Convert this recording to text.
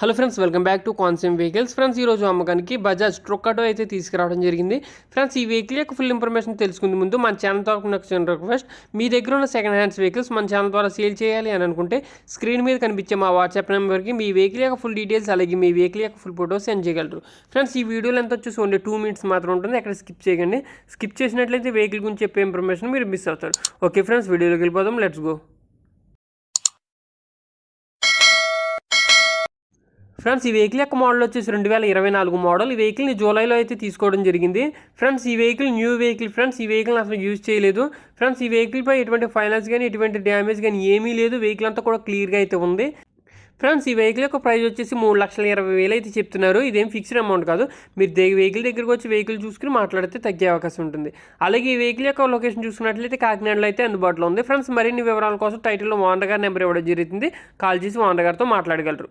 Hello friends welcome back to కాన్సెమ్ vehicles. Friends ఈరోజు అమ్మకానికి బజాజ్ ట్రొక్కాటో అయితే తీసుకురావడం జరిగింది. ఫ్రెండ్స్ ఈ వెహికల్ యొక్క ఫుల్ ఇన్ఫర్మేషన్ తెలుసుకుంది ముందు మన ఛానల్ ద్వారా ఒక చిన్న రిక్వెస్ట్ మీ దగ్గర ఉన్న సెకండ్ హ్యాండ్స్ వెహికల్స్ మన ఛానల్ ద్వారా సేల్ చేయాలి అని అనుకుంటే స్క్రీన్ మీద కనిపించే మా వాట్సాప్ నెంబర్కి మీ వెహికల్ యొక్క ఫుల్ డీటెయిల్స్ అలాగే మీ వెహికల్ యొక్క ఫుల్ ఫోటోస్ సెండ్ చేయగలరు. ఫ్రెండ్స్ ఈ వీడియోలో ఎంత వచ్చేసి ఓన్లీ టూ మినిట్స్ మాత్రం ఉంటుంది. అక్కడ స్కిప్ చేయకండి. స్కిప్ చేసినట్లయితే వెహికల్ గురించి చెప్పే ఇన్ఫర్మేషన్ మీరు మిస్ అవుతారు. ఓకే ఫ్రెండ్స్ వీడియోలోకి వెళ్ళిపోదాం. లెట్స్ గో ఫ్రెండ్స్ ఈ వెహికల్ యొక్క మోడల్ వచ్చేసి రెండు వేల ఇరవై నాలుగు మోడల్. ఈ వెహికల్ని జూలైలో అయితే తీసుకోవడం జరిగింది. ఫ్రెండ్స్ ఈ వెహికల్ న్యూ వెహికల్ ఫ్రెండ్స్ ఈ వెహికల్ అసలు యూజ్ చేయలేదు. ఫ్రెండ్స్ ఈ వెహికల్పై ఎటువంటి ఫైనాన్స్ కానీ ఎటువంటి డ్యామేజ్ కానీ ఏమీ లేదు. వెహికల్ అంతా కూడా క్లియర్గా అయితే ఉంది. ఫ్రెండ్స్ ఈ వెహికల్ యొక్క ప్రైస్ వచ్చేసి మూడు లక్షల ఇరవై వేలు అయితే చెప్తున్నారు. ఇదేం ఫిక్స్డ్ అమౌంట్ కాదు. మీరు దే వెహికల్ దగ్గరకు వచ్చి వెహికల్ చూసుకుని మాట్లాడితే తగ్గే అవకాశం ఉంటుంది. అలాగే ఈ వెహికల్ యొక్క లొకేషన్ చూసుకున్నట్లయితే కాకినాడలో అయితే అందుబాటులో ఉంది. ఫ్రెండ్స్ మరిన్ని వివరాల కోసం టైటిల్లో ఓనర్ గారి నెంబర్ ఇవ్వడం జరుగుతుంది. కాల్ చేసి ఓనర్ గారితో మాట్లాడగలరు.